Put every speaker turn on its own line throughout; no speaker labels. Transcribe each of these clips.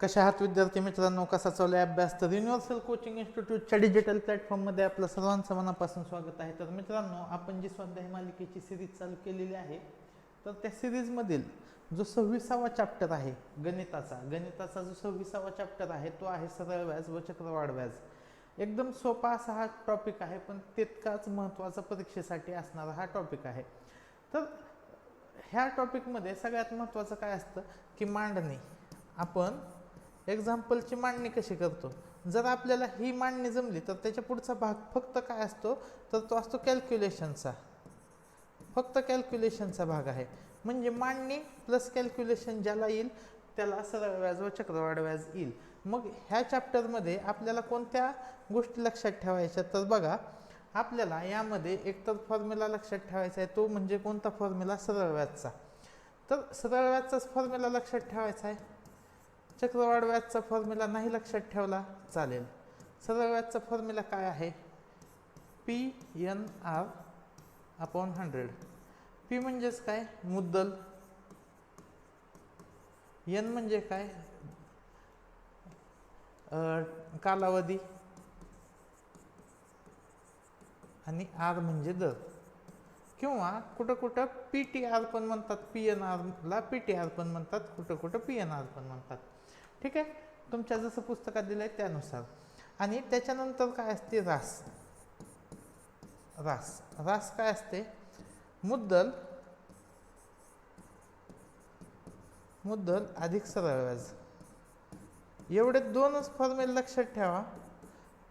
कशा आहात विद्यार्थी मित्रांनो? कसा चालू आहे अभ्यास? तर युनिव्हर्सल कोचिंग इन्स्टिट्यूटच्या डिजिटल प्लॅटफॉर्ममध्ये आपलं सर्वांचं मनापासून स्वागत आहे. तर मित्रांनो आपण जी स्वाध्याय मालिकेची सिरीज चालू केलेली आहे तर त्या सिरीजमधील जो सव्वीसावा चॅप्टर आहे गणिताचा गणिताचा जो सव्वीसावा चॅप्टर आहे तो आहे सरळ व्याज व चक्रवाढ व्याज एकदम सोपा असा हा टॉपिक आहे पण तितकाच महत्त्वाचा परीक्षेसाठी असणारा हा टॉपिक आहे. तर ह्या टॉपिकमध्ये सगळ्यात महत्त्वाचं काय असतं? की मांडणी. आपण एक्झाम्पलची मांडणी कशी करतो? जर आपल्याला ही मांडणी जमली तर त्याच्या पुढचा भाग फक्त काय असतो? तर तो असतो कॅल्क्युलेशनचा फक्त कॅल्क्युलेशनचा भाग आहे. म्हणजे मांडणी प्लस कॅल्क्युलेशन ज्याला येईल त्याला सरळ व्याज व चक्रवाढ व्याज येईल. मग ह्या चॅप्टरमध्ये आपल्याला कोणत्या गोष्टी लक्षात ठेवायच्या? तर बघा आपल्याला यामध्ये एकतर फॉर्म्युला लक्षात ठेवायचा आहे तो म्हणजे कोणता फॉर्म्युला सरळ व्याजचा. तर सरळ व्याजचाच फॉर्म्युला लक्षात ठेवायचा आहे. चक्रवाढ व्याजचा फॉर्म्युला नाही लक्षात ठेवला चालेल. सरळ व्याजचा फॉर्म्युला काय आहे? P N R upon hundred P म्हणजेच काय? मुद्दल. एन म्हणजे काय? कालावधी. आणि आर म्हणजे दर. किंवा कुठं कुठं पी टी आर पण म्हणतात पी एन आरला पी टी आर पण म्हणतात कुठं कुठं पी एन आर पण म्हणतात. ठीक आहे? तुमच्या जसं पुस्तकात दिलं आहे त्यानुसार. आणि त्याच्यानंतर काय असते? रास. रास. रास काय असते? मुद्दल. मुद्दल अधिक सरळ व्याज. एवढे दोनच फॉर्म्युले लक्षात ठेवा.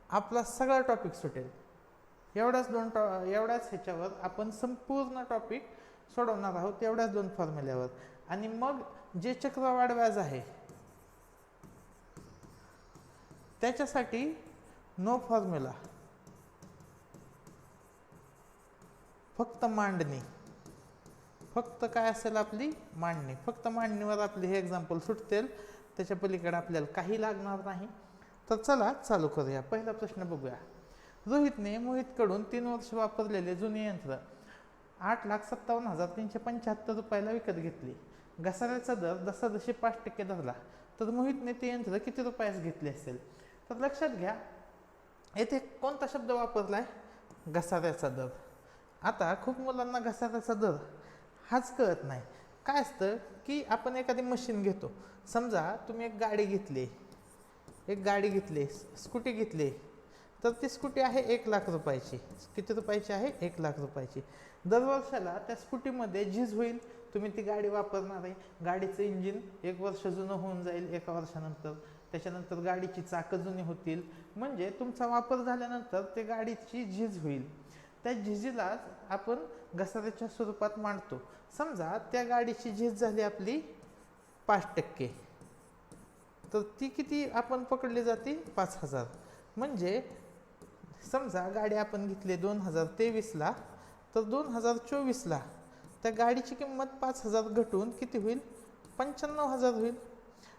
आपला सगळा टॉपिक सुटेल. एवढ्याच दोन टॉ एवढ्याच ह्याच्यावर आपण संपूर्ण टॉपिक सोडवणार आहोत एवढ्याच दोन फॉर्म्युल्यावर आणि मग जे चक्रवाढ व्याज आहे त्याच्यासाठी नो फॉर्म्युला फक्त मांडणी. फक्त काय असेल आपली? मांडणी. फक्त मांडणीवर आपली हे एक्झाम्पल सुटतील. त्याच्या पलीकडे आपल्याला काही लागणार नाही. तर चला चालू करूया. पहिला प्रश्न बघूया. रोहितने मोहितकडून तीन वर्ष वापरलेले जुने यंत्र आठ लाख सत्तावन्न हजार तीनशे पंच्याहत्तर रुपयाला विकत घेतली. घसाऱ्याचा दर दसादशे पाच टक्के धरला. तर मोहितने ते यंत्र किती रुपयास घेतले असेल? तर लक्षात घ्या. येथे कोणता शब्द वापरला आहे घसाऱ्याचा दर. आता खूप मुलांना घसाऱ्याचा दर हाच कळत नाही. काय असतं की आपण एखादी मशीन घेतो. समजा तुम्ही एक गाडी घेतली. एक गाडी घेतली स्कूटी घेतली. तर ती स्कूटी आहे एक लाख रुपयाची. किती रुपयाची आहे? एक लाख रुपयाची. दरवर्षाला त्या स्कूटीमध्ये झीज होईल. तुम्ही ती गाडी वापरणार आहे. गाडीचं इंजिन एक वर्ष जुनं होऊन जाईल एका वर्षानंतर. त्याच्यानंतर गाडीची चाकं जुनी होतील. म्हणजे तुमचा वापर झाल्यानंतर ते गाडीची झीज होईल. त्या झिजीला आपण घसाऱ्याच्या स्वरूपात मांडतो. समजा त्या गाडीची झीज झाली आपली पाच टक्के. तर ती किती आपण पकडली जाते? पाच हजार. म्हणजे समजा गाडी आपण घेतली दोन हजार तेवीसला तर दोन हजार चोवीसला त्या गाडीची किंमत पाच हजार घटून किती होईल? पंच्याण्णव हजार होईल.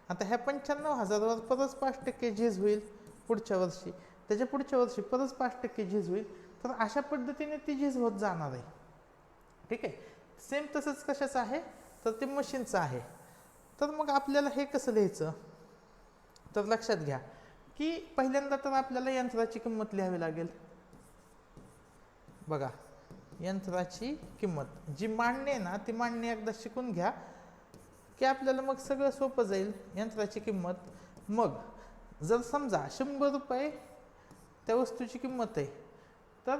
आता ह्या पंच्याण्णव हजारावर परत पाच टक्के झीज होईल पुढच्या वर्षी. त्याच्या पुढच्या वर्षी परत पाच टक्के झीज होईल. तर अशा पद्धतीने ती झीज होत जाणार आहे. ठीक आहे? सेम तसंच कशाचं आहे? तर ते मशीनचं आहे. तर मग आपल्याला हे कसं लिहायचं तर लक्षात घ्या की पहिल्यांदा तर आपल्याला यंत्राची किंमत लिहावी लागेल. बघा यंत्राची किंमत. जी मांडणी आहे ना ती मांडणी एकदा शिकून घ्या. की आपल्याला मग सगळं सोपं जाईल यंत्राची किंमत. मग जर समजा शंभर रुपये त्या वस्तूची किंमत आहे तर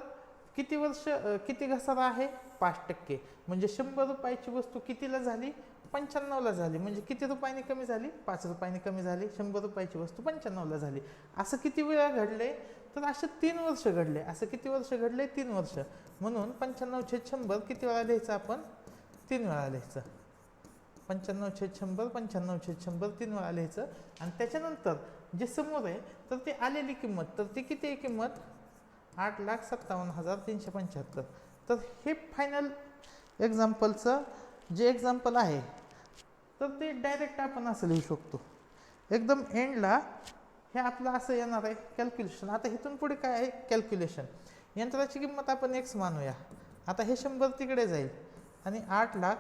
किती वर्ष किती घसारा आहे? पाच टक्के. म्हणजे शंभर रुपयाची वस्तू कितीला झाली? पंच्याण्णवला झाली. म्हणजे किती रुपयांनी कमी झाली? पाच रुपयांनी कमी झाली. शंभर रुपयाची वस्तू पंच्याण्णवला झाली. असं किती वेळा घडले? तर असे तीन वर्ष घडले. असं किती वर्ष घडले? तीन वर्ष. म्हणून पंच्याण्णव छेद शंभर किती वेळा लिहायचं आपण? तीन वेळा लिहायचं पंच्याण्णव छेद शंभर पंच्याण्णव छेद शंभर तीन वेळा लिहायचं. आणि त्याच्यानंतर जे समोर आहे तर ती आलेली किंमत तर ती किती आहे किंमत? आठ लाख सत्तावन्न हजार तीनशे पंच्याहत्तर. तर हे फायनल एक्झाम्पलचं जे एक्झाम्पल आहे तर ते डायरेक्ट आपण असं लिहू शकतो. एकदम एंडला हे आपलं असं येणार आहे कॅल्क्युलेशन आता इथून पुढे काय आहे? कॅल्क्युलेशन यंत्राची किंमत आपण एक्स मानूया. आता हे शंभर तिकडे जाईल आणि आठ लाख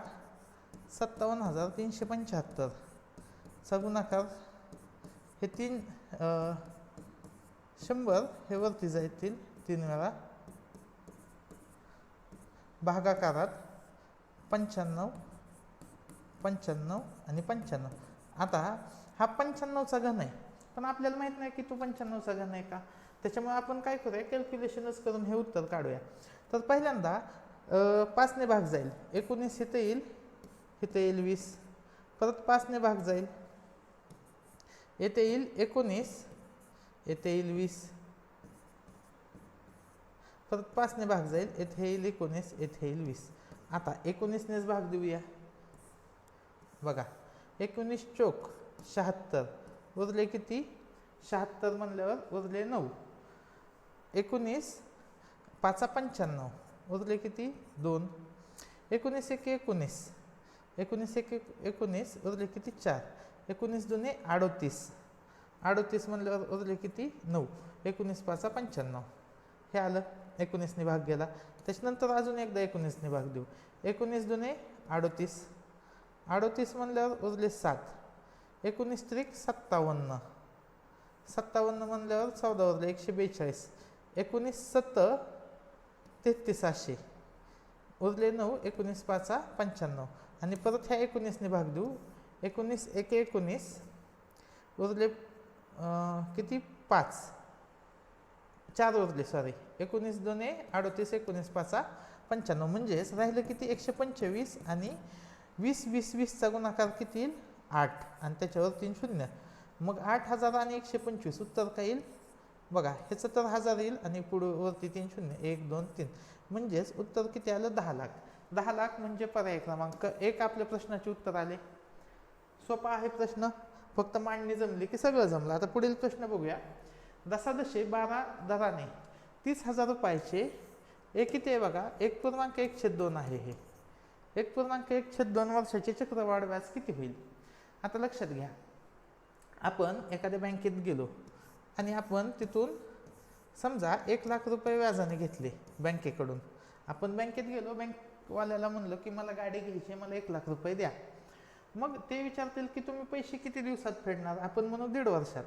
सत्तावन्न हजार तीनशे पंच्याहत्तर. चा गुणाकार हे तीन शंभर हे वरती जातील तीन वेळा. भागाकारात पंच्याण्णव पंच्याण्णव आणि पंच्याण्णव. आता हा पंच्याण्णवचा घन आहे पण आपल्याला माहीत नाही की तो पंच्याण्णवचा घन आहे का? त्याच्यामुळे आपण काय करूया कॅल्क्युलेशनच करून हे उत्तर काढूया. तर पहिल्यांदा पाचने भाग जाईल. एकोणीस येथे येईल इथं येईल वीस. परत पाचने भाग जाईल. येथे येईल एकोणीस. येथे येईल वीस. परत पाचने भाग जाईल. येथे येईल एकोणीस. येथे येईल वीस. आता एकोणीसनेच भाग देऊया. बघा. एकोणीस चोक शहात्तर. उरले किती? शहात्तर म्हणल्यावर उरले नऊ. एकोणीस पाचा पंच्याण्णव. उरले किती? दोन. एकोणीस एक एकोणीस. एकोणीस एक एकोणीस उरले किती? चार. एकोणीस दोन्ही अडोतीस. अडोतीस म्हणल्यावर उरले किती? नऊ. एकोणीस पाचा पंच्याण्णव. हे आलं. एकोणीसने भाग गेला. त्याच्यानंतर अजून एकदा एकोणीसने भाग देऊ. एकोणीस दोन्ही अडोतीस. अडोतीस म्हणल्यावर उरले सात. एकोणीस त्रिक सत्तावन्न. सत्तावन्न म्हणल्यावर चौदा उरले एकशे बेचाळीस. एकोणीस सत्त तेहतीसाशे उरले नऊ. एकोणीस पाचा पंच्याण्णव. आणि परत ह्या एकोणीसने भाग देऊ. एकोणीस एक एकोणीस. उरले किती? पाच. चार उरले सॉरी एकोणीस दोने अडोतीस एकोणीस पाचा पंच्याण्णव. म्हणजेच राहिलं किती? एकशे पंचवीस आणि वीस वीस वीसचा गुणाकार किती येईल? आठ. आणि त्याच्यावर तीन शून्य. मग आठ हजार आणि एकशे पंचवीस. उत्तर काय येईल? बघा ह्याचं तर हजार येईल आणि पुढे वरती तीन शून्य. एक दोन तीन. म्हणजेच उत्तर किती आलं? दहा लाख. दहा लाख म्हणजे पर्याय क्रमांक. एक आपल्या प्रश्नाचे उत्तर आले. सोपा आहे प्रश्न. फक्त मांडणी जमली की सगळं जमलं. आता पुढील प्रश्न बघूया. दसादशे बारा दराने तीस हजार रुपयाचे एक इथे बघा. एक पूर्णांक एक छेद दोन आहे हे. एक पूर्णांक एक छेद दोन वर्षाचे चक्रवाढ व्याज किती होईल? आता लक्षात घ्या. आपण एखाद्या बँकेत गेलो आणि आपण तिथून समजा एक लाख रुपये व्याजाने घेतले बँकेकडून. आपण बँकेत गेलो बँक वाल्याला म्हणलं की मला गाडी घ्यायची आहे, मला एक लाख रुपये द्या. मग ते विचारतील की तुम्ही पैसे किती दिवसात फेडणार? आपण म्हणू दीड वर्षात.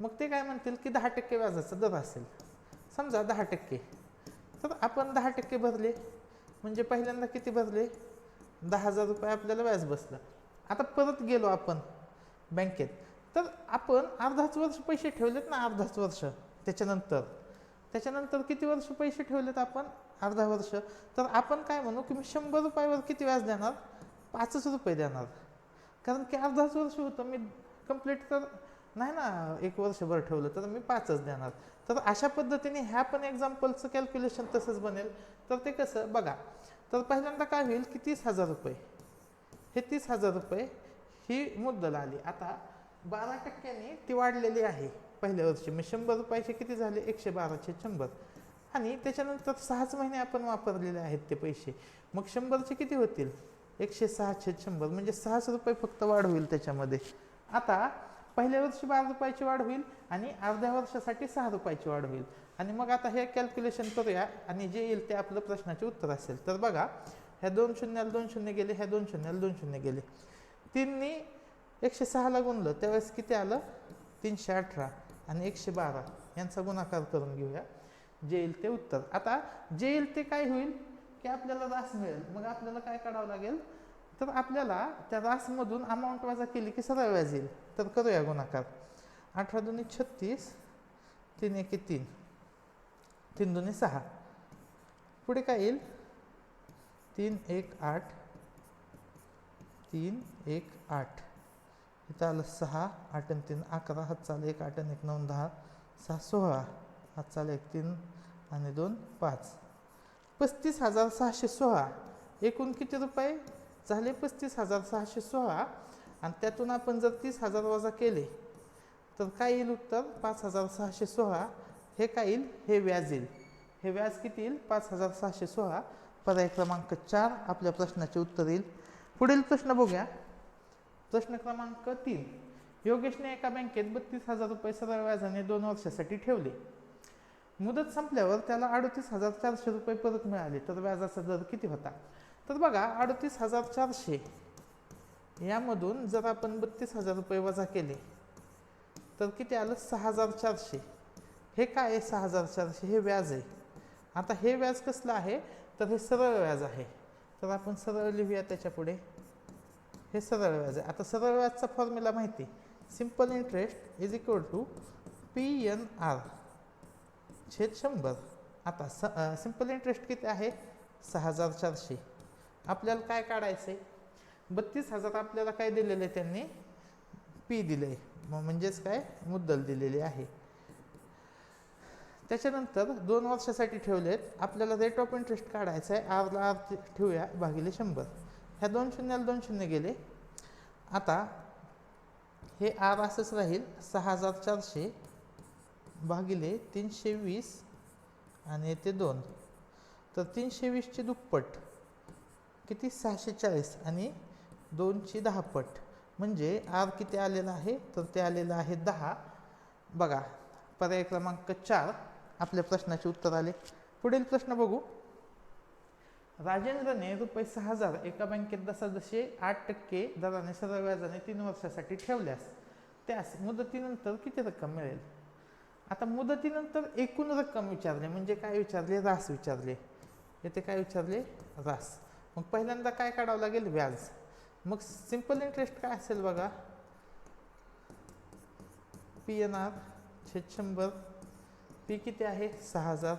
मग ते काय म्हणतील की दहा टक्के व्याजाचा दर असेल. समजा दहा टक्के. तर आपण दहा टक्के भरले. म्हणजे पहिल्यांदा किती भरले? दहा हजार रुपये आपल्याला व्याज बसलं. आता परत गेलो आपण बँकेत. तर आपण अर्धाच वर्ष पैसे ठेवलेत ना अर्धाच वर्ष त्याच्यानंतर? त्याच्यानंतर किती वर्ष पैसे ठेवलेत आपण? अर्धा वर्ष. तर आपण काय म्हणू की मी शंभर रुपयावर किती व्याज देणार? पाचच रुपये देणार. कारण की अर्धाच वर्ष होतं मी कंप्लीट तर नाही ना एक वर्षभर ठेवलं तर मी पाचच देणार. तर अशा पद्धतीने ह्या पण एक्झाम्पलचं कॅल्क्युलेशन तसंच बनेल. तर ते कसं बघा. तर पहिल्यांदा काय होईल की तीस हजार रुपये. हे तीस हजार रुपये ही मुद्दल आली. आता बारा टक्क्यांनी ती वाढलेली आहे. पहिल्या वर्षी मी शंभर रुपयाचे किती झाले? एकशे बाराशे शंभर. आणि त्याच्यानंतर सहाच महिने आपण वापरलेले आहेत ते पैसे. मग शंभरचे किती होतील? एकशे सहाशे शंभर. म्हणजे सहाशे रुपये फक्त वाढ होईल त्याच्यामध्ये. आता पहिल्या वर्षी बारा रुपयाची वाढ होईल आणि अर्ध्या वर्षासाठी सहा रुपयाची वाढ होईल. आणि मग आता हे कॅल्क्युलेशन करूया आणि जे येईल ते आपलं प्रश्नाचे उत्तर असेल. तर बघा ह्या दोन शून्याला दोन शून्य गेले ह्या दोन शून्याला दोन शून्य गेले. तीननी एकशे सहाला गुणलं त्यावेळेस किती आलं? तीनशे अठरा आणि एकशे बारा. यांचा गुणाकार करून घेऊया. जे येईल ते उत्तर. आता जे येईल ते काय होईल? की आपल्याला रास मिळेल. मग आपल्याला काय काढावं लागेल? तर आपल्याला त्या रासमधून अमाऊंट वजा केली की सरळ व्याज येईल. तर करूया गुणाकार. अठरा दोन्ही छत्तीस तीन एके तीन. तीन दोन्ही सहा. पुढे काय येईल? तीन एक आठ. तीन एक आठ. इथं आलं सहा आठ आणि तीन अकरा हात चाल एक आठ आणि एक नऊ दहा सहा सोळा. हात चाल एक तीन आणि दोन पाच. पस्तीस हजार सहाशे सोळा. एकूण किती रुपये? झाले पस्तीस हजार सहाशे सोळा. आणि त्यातून आपण जर तीस हजार वजा केले तर काय येईल उत्तर? पाच हजार सहाशे सोळा. हे काय येईल? हे व्याज येईल. हे व्याज किती येईल? पाच हजार सहाशे सोळा. पर्याय क्रमांक चार आपल्या प्रश्नाचे उत्तर येईल. पुढील प्रश्न बघूया. प्रश्न क्रमांक तीन. योगेशने एका बँकेत बत्तीस हजार रुपये सरळ व्याजाने दोन वर्षासाठी ठेवले. मुदत संपल्यावर त्याला अडतीस हजार चारशे रुपये परत मिळाले. तर व्याजाचा दर किती होता? तर बघा अडतीस हजार चारशे यामधून जर आपण बत्तीस हजार रुपये वजा केले तर किती आलं? सहा हजार चारशे. हे काय आहे सहा हजार चारशे? हे व्याज आहे. आता हे व्याज कसलं आहे? तर हे सरळ व्याज आहे. तर आपण सरळ लिहूया त्याच्या पुढे. हे सरळ व्याज आहे. आता सरळ व्याजचा फॉर्म्युला माहिती simple interest is equal to P N R छेद शंभर. आता स सिंपल इंटरेस्ट किती आहे? सहा हजार चारशे. आपल्याला काय काढायचं आहे बत्तीस हजार आपल्याला काय दिलेलं आहे त्यांनी? पी दिलं आहे म्हणजेच काय? मुद्दल दिलेली आहे. त्याच्यानंतर दोन वर्षासाठी ठेवलेत. आपल्याला रेट ऑफ इंटरेस्ट काढायचं आहे आरला आर ठेवूया. भागिले शंभर. ह्या दोन शून्याला दोन शून्य गेले. आता हे आर असंच राहील. सहा हजार चारशे. भागिले तीनशे वीस आणि येते दोन. तर तीनशे वीसचे दुप्पट किती? सहाशे चाळीस आणि दोनशे दहापट. म्हणजे आर किती आलेला आहे? तर ते आलेलं आहे दहा. बघा पर्याय क्रमांक चार आपल्या प्रश्नाचे उत्तर आले. पुढील प्रश्न बघू. राजेंद्रने रुपये सहा हजार एका बँकेत दसादशे आठ टक्के दराने सरळ व्याजाने तीन वर्षासाठी ठेवल्यास त्यास मुदतीनंतर किती रक्कम मिळेल? आता मुदतीनंतर एकूण रक्कम विचारले म्हणजे काय विचारले? रास विचारले. येथे काय विचारले? रास. मग पहिल्यांदा काय काढावं लागेल? व्याज. मग सिंपल इंटरेस्ट काय असेल बघा? पी एन आर छेद शंभर. पी किती आहे? सहा हजार.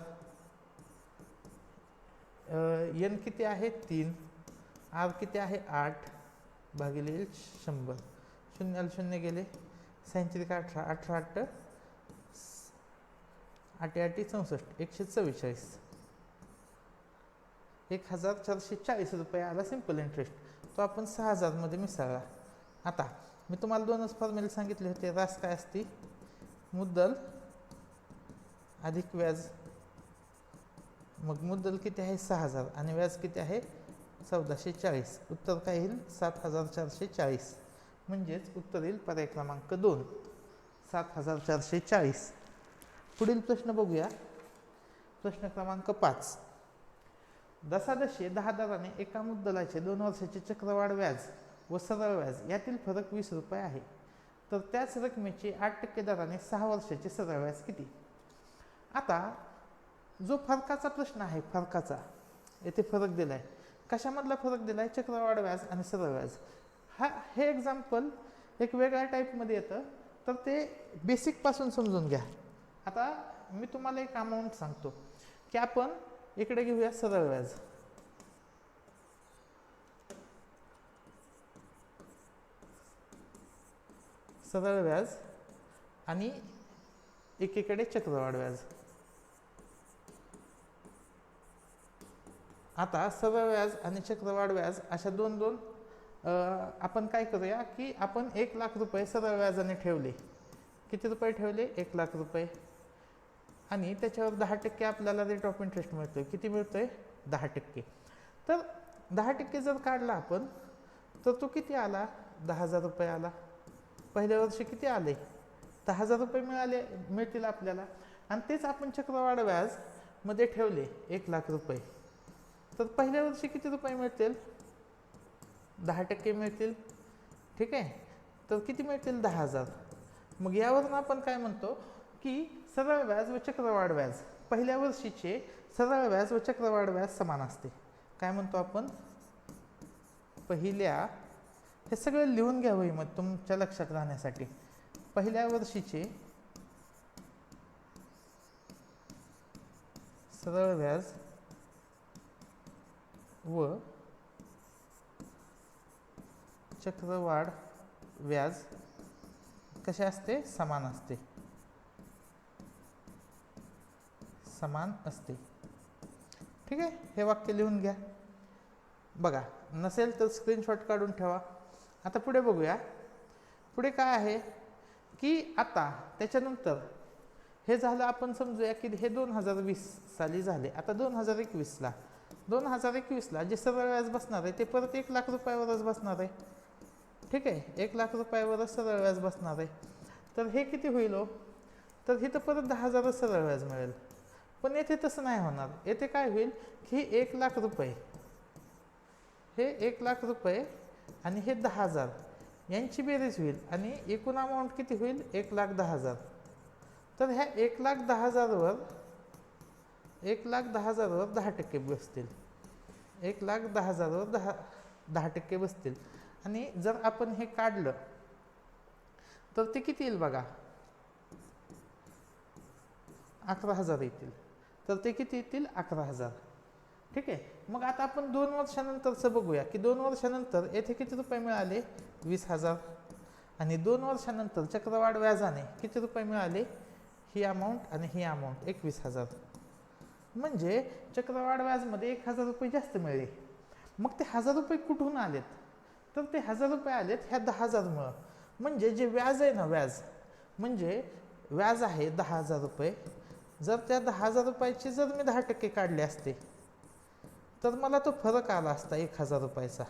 एन किती आहे? तीन. आर किती आहे? आठ. भागिले शंभर. शून्याला शून्य गेले. सॅंत्रिक अठरा अठरा आठ. आठ आठी चौसष्ट एकशे चव्वेचाळीस. एक हजार चारशे चाळीस रुपये आला सिंपल इंटरेस्ट तो आपण सहा हजारमध्ये मिसळला. आता मी तुम्हाला दोनच फॉर्म्युले सांगितले होते. रास काय असते? मुद्दल अधिक व्याज. मग मुद्दल किती आहे? सहा हजार. आणि व्याज किती आहे? चौदाशे चाळीस. उत्तर काय येईल? सात हजार चारशे चाळीस. म्हणजेच उत्तर येईल पर्याय क्रमांक दोन. सात हजार चारशे चाळीस. पुढील प्रश्न बघूया. प्रश्न क्रमांक पाच. दशादशे दहा दराने एका मुद्दलाचे दोन वर्षाचे चक्रवाढ व्याज व सरळ व्याज यातील फरक वीस रुपये आहे. तर त्याच रकमेचे आठ टक्के दराने सहा वर्षाचे सरळ व्याज किती? आता जो फरकाचा प्रश्न आहे फरकाचा येथे फरक दिला आहे कशामधला फरक दिला आहे चक्रवाढ व्याज आणि सरळ व्याज. हा हे एक्झाम्पल एक वेगळ्या टाईपमध्ये येतं. तर ते बेसिकपासून समजून घ्या. आता मी तुम्हाला एक अमाऊंट सांगतो. की आपण इकडे घेऊया सरळ व्याज. सरळ व्याज आणि एकीकडे चक्रवाढ व्याज. आता सरळ व्याज आणि चक्रवाढ व्याज अशा दोन दोन आपण काय करूया की आपण एक लाख रुपये सरळ व्याजाने ठेवले. किती रुपये ठेवले? एक लाख रुपये. आणि त्याच्यावर दहा टक्के आपल्याला रेट ऑफ इंटरेस्ट मिळतो आहे किती मिळतो आहे दहा टक्के. तर दहा टक्के जर काढला आपण तर तो किती आला? दहा हजार रुपये आला. पहिल्या वर्षी किती आले? दहा हजार रुपये मिळाले मिळतील आपल्याला. आणि तेच आपण चक्रवाढ व्याजमध्ये ठेवले एक लाख रुपये. तर पहिल्या वर्षी किती रुपये मिळतील? दहा टक्के मिळतील. ठीक आहे? तर किती मिळतील? दहा हजार. मग यावरून आपण काय म्हणतो की सरळ व्याज व चक्रवाढ व्याज पहिल्या वर्षीचे सरळ व्याज व चक्रवाढ व्याज समान असते. काय म्हणतो आपण? पहिल्या हे सगळं लिहून घ्यावं मग तुमच्या लक्षात राहण्यासाठी. पहिल्या वर्षीचे सरळ व्याज व चक्रवाढ व्याज कसे असते? समान असते. समान असते ठीक आहे? हे वाक्य लिहून घ्या. बघा नसेल तर स्क्रीनशॉट काढून ठेवा. आता पुढे बघूया. पुढे काय आहे? की आता त्याच्यानंतर हे झालं आपण समजूया की हे दोन हजार वीस साली झाले. आता दोन हजार एकवीसला. दोन हजार एकवीसला जे सरळ व्याज बसणार आहे ते परत एक लाख रुपयावरच बसणार आहे. ठीक आहे? एक लाख रुपयावरच सरळ व्याज बसणार आहे. तर हे किती होईल हो? तर हे तर परत दहा हजारच सरळ व्याज मिळेल. पण येथे तसं नाही होणार. येथे काय होईल की एक लाख रुपये हे एक लाख रुपये आणि हे दहा हजार यांची बेरीज होईल आणि एकूण अमाऊंट किती होईल? एक लाख दहा हजार. तर ह्या एक लाख दहा हजारवर एक लाख दहा हजारवर दहा टक्के बसतील. एक लाख दहा हजारवर दहा दहा टक्के बसतील. आणि जर आपण हे काढलं तर ते किती येईल बघा? अकरा हजार येतील. तर ते किती येतील? अकरा हजार. ठीक आहे? मग आता आपण दोन वर्षानंतरचं बघूया की दोन वर्षानंतर येथे किती रुपये मिळाले? वीस हजार. आणि दोन वर्षानंतर चक्रवाढ व्याजाने किती रुपये मिळाले? ही अमाऊंट आणि ही अमाऊंट एकवीस हजार. म्हणजे चक्रवाढ व्याजमध्ये एक हजार रुपये जास्त मिळले. मग ते हजार रुपये कुठून आलेत? तर ते हजार रुपये आलेत ह्या दहा हजारमुळं. म्हणजे जे व्याज आहे ना व्याज म्हणजे व्याज आहे दहा हजार रुपये. जर त्या दहा हजार रुपयाचे जर मी दहा टक्के काढले असते तर मला तो फरक आला असता एक हजार रुपयाचा.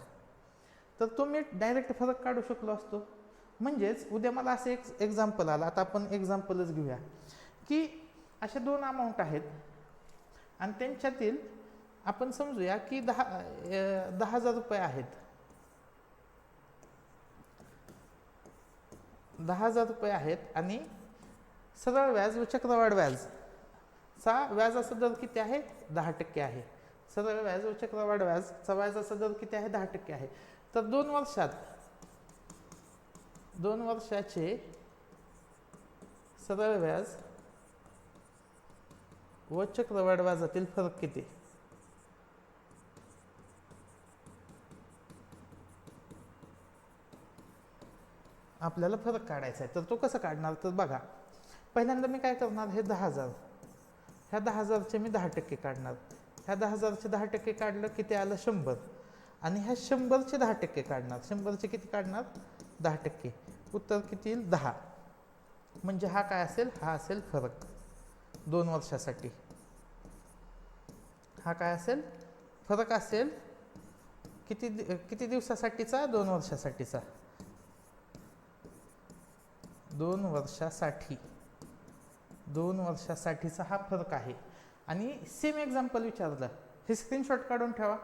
तर तो मी डायरेक्ट फरक काढू शकलो असतो. म्हणजेच उद्या मला असं एक एक्झाम्पल आलं. आता आपण एक्झाम्पलच घेऊया. की अशा दोन अमाऊंट आहेत. आणि त्यांच्यातील आपण समजूया की दहा दहा हजार रुपये आहेत. दहा हजार रुपये आहेत आणि सरळ व्याज व चक्रवाढ व्याज. चा व्याजाचा दर किती आहे? दहा टक्के आहे. सरळ व्याज व चक्रवाढ व्याजचा व्याजाचा दर किती आहे? दहा टक्के आहे. तर दोन वर्षात दोन वर्षाचे सरळ व्याज व चक्रवाढ व्याजातील फरक किती? आपल्याला फरक काढायचा आहे. तर तो कसा काढणार? तर बघा पहिल्यांदा मी काय करणार? हे दहा हजार. ह्या दहा हजारचे मी दहा टक्के काढणार. ह्या दहा हजारचे दहा टक्के काढलं की ते आलं शंभर. आणि ह्या शंभरचे दहा टक्के काढणार. शंभरचे किती काढणार? दहा टक्के. उत्तर किती येईल? दहा. म्हणजे हा काय असेल? हा असेल फरक. दोन वर्षासाठी. हा काय असेल? फरक असेल किती दि- किती दिवसासाठीचा? दोन वर्षासाठीचा. दोन वर्षासाठी. दोन वर्षासाठीचा हा फरक आहे. आणि सेम एक्झाम्पल विचारलं. हे स्क्रीनशॉट काढून ठेवा.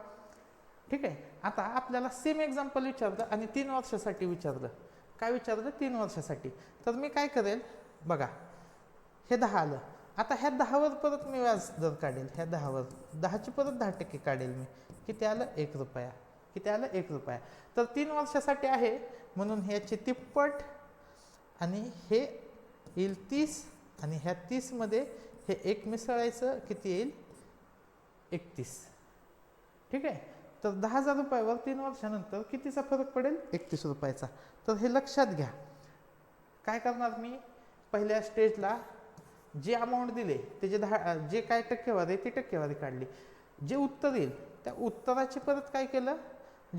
ठीक आहे? आता आपल्याला सेम एक्झाम्पल विचारलं आणि तीन वर्षासाठी विचारलं. काय विचारलं? तीन वर्षासाठी. तर मी काय करेल? बघा. हे दहा आलं. आता ह्या दहावर परत मी व्याज दर काढेल. ह्या दहावर. दहाची परत दहा टक्के काढेल मी. किती आलं? एक रुपया. किती आलं? एक रुपया. तर तीन वर्षासाठी आहे. म्हणून ह्याचे तिप्पट आणि हे येईल तीस. आणि ह्या तीसमध्ये हे एक मिसळायचं किती येईल? एकतीस. ठीक आहे? तर दहा हजार रुपयावर तीन वर्षानंतर कितीचा फरक पडेल? एकतीस रुपयाचा. तर हे लक्षात घ्या. काय करणार मी? पहिल्या स्टेजला जे अमाऊंट दिले त्याचे दहा जे काय टक्केवारी आहे ती टक्केवारी काढली. जे उत्तर येईल त्या उत्तराची परत काय केलं?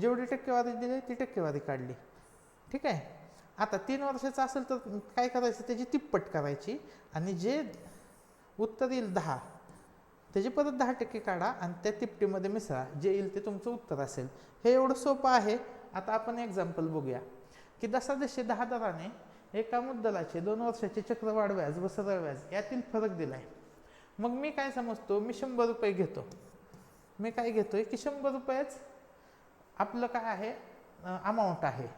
जेवढी टक्केवारी दिली ती टक्केवारी काढली. ठीक आहे? आता तीन वर्षाचं असेल तर काय करायचं? त्याची तिप्पट करायची आणि जे उत्तर येईल दहा त्याचे परत दहा टक्के काढा आणि त्या तिपटीमध्ये मिसळा. जे येईल ते तुमचं उत्तर असेल. हे एवढं सोपं आहे. आता आपण एक्झाम्पल बघूया. की दसा दशे दहा दराने एका मुद्दलाचे दोन वर्षाचे चक्रवाढ व्याज व सरळ व्याज यातील फरक दिला आहे मग मी काय समजतो? मी शंभर रुपये घेतो. मी काय घेतोय? की शंभर रुपयेच आपलं काय आहे? अमाऊंट आहे.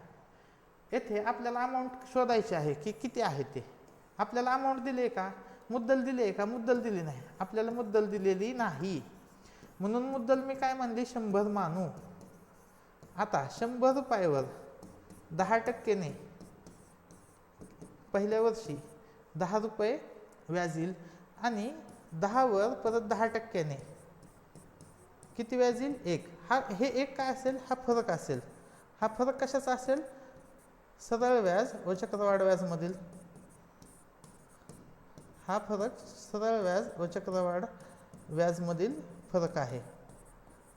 येथे आपल्याला अमाऊंट शोधायची आहे की किती आहे ते? आपल्याला अमाऊंट दिली आहे का? मुद्दल दिली आहे का? मुद्दल दिली नाही. आपल्याला मुद्दल दिलेली नाही. म्हणून मुद्दल मी काय म्हणली? शंभर मानू. आता शंभर रुपयावर दहा टक्केने पहिल्या वर्षी दहा रुपये व्याज येईल आणि दहावर परत दहा टक्क्याने किती व्याज येईल एक. हा हे एक काय असेल? हा फरक असेल. हा फरक कशाचा असेल? सरळ व्याज व चक्रवाढ व्याजमधील हा फरक सरळ व्याज व चक्रवाढ व्याजमधील फरक आहे.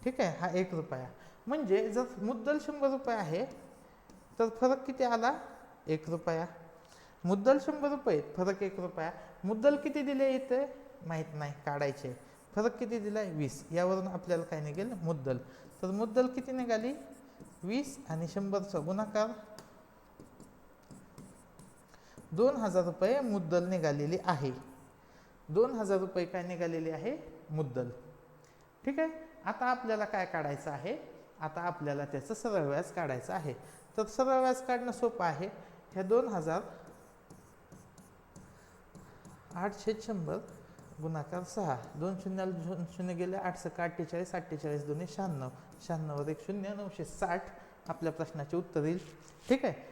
ठीक आहे? हा एक रुपया. म्हणजे जर मुद्दल शंभर रुपये आहे तर फरक किती आला? एक रुपया. मुद्दल शंभर रुपये फरक एक रुपया. मुद्दल किती दिले इथे? माहीत नाही काढायचे. फरक किती दिला? आहे वीस. यावरून आपल्याला काय निघेल? मुद्दल. तर मुद्दल किती निघाली? वीस आणि शंभरचा गुणाकार दोन हजार रुपये मुद्दल निघालेली आहे. दोन हजार रुपये काय निघालेली आहे? मुद्दल. ठीक आहे? आता आपल्याला काय काढायचं आहे? आता आपल्याला त्याचं सरळ व्याज काढायचं आहे. तर सरळ व्याज काढणं सोपं आहे. ह्या दोन हजार आठशे शंभर गुणाकार सहा. दोन शून्याला दोन शून्य गेले आठ सका अठ्ठेचाळीस अठ्ठेचाळीस दोन्ही शहाण्णव. शहाण्णववर एक शून्य नऊशे साठ. आपल्या प्रश्नाचे उत्तर येईल. ठीक आहे?